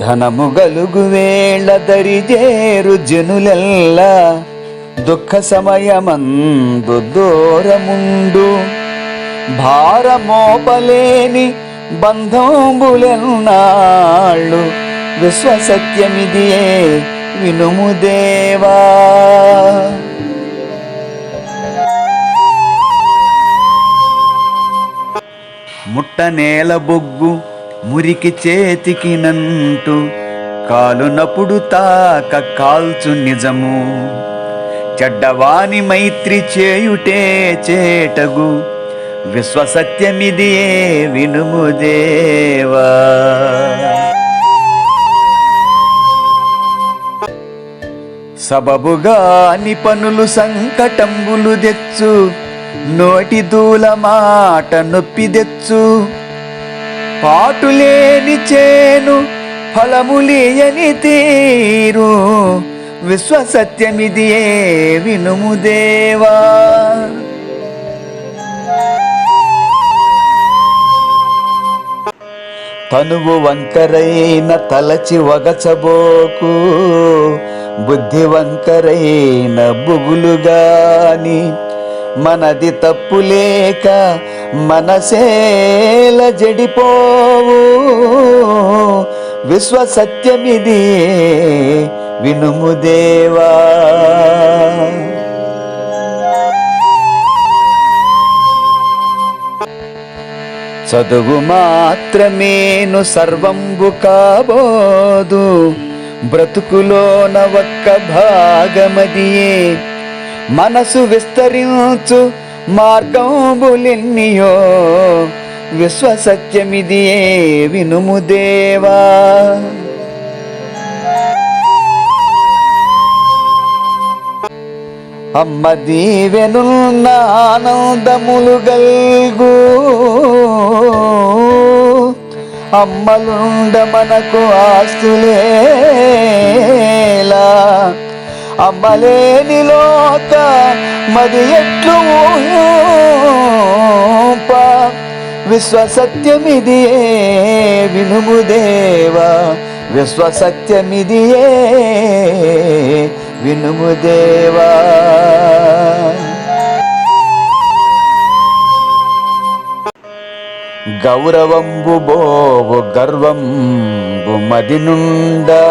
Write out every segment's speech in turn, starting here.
ధనము గలుగు దరిజేరు జనులెల్ల దుఃఖ సమయమందు దూరముండు. భారమోపలేని బంధంబులెన్నాళ్ళు విశ్వసత్యమిదియే వినుముదేవా ముట్టనేల బొగ్గు మురికి చేతికినంటూ కాలునప్పుడు తాక కాల్చు నిజము. చెడ్డవాని మైత్రి చేయుటే చేటగు విశ్వసత్యమిదియే వినుముదేవా సబబుగాని పనులు సంకటంబులు తెచ్చు నోటి దూల మాట నొప్పి తెచ్చు పాటులేని చేను ఫలములేయని తీరు. విశ్వసత్యమిదియే వినుము దేవా? తనువు వంకరైన తలచి వగచబోకు. బుద్ధి వంకరైన బుగులుగాని మనది తప్పు లేక మనసేల జడిపోవు. విశ్వసత్యమిది వినుము దేవా. చదువు మాత్రమేను సర్వంబు కాబోదు. బ్రతుకులోన ఒక్క భాగమదియే. మనసు విస్తరించు మార్గంబులెన్నియో విశ్వసత్యమిదియే వినుము దేవా. అమ్మ దీవెనున్న ఆనందములు గల్గు అమ్మలుండ మనకు ఆస్తులే. అమ్మలేని లోత మది ఎట్లు ఊహూప? విశ్వసత్యమిదియే వినుము దేవా? విశ్వసత్యమిదియే వినుము గౌరవంబు బోవు గర్వంబు మది నుండా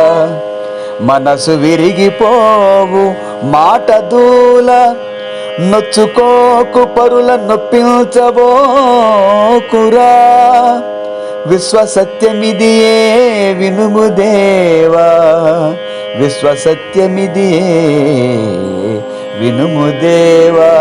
మనసు విరిగిపోవు మాట దూల నొచ్చుకోకు పరుల నొప్పించబోకురా విశ్వసత్యమిదియే వినుము దేవా విశ్వసత్యమిదియే వినుము దేవా.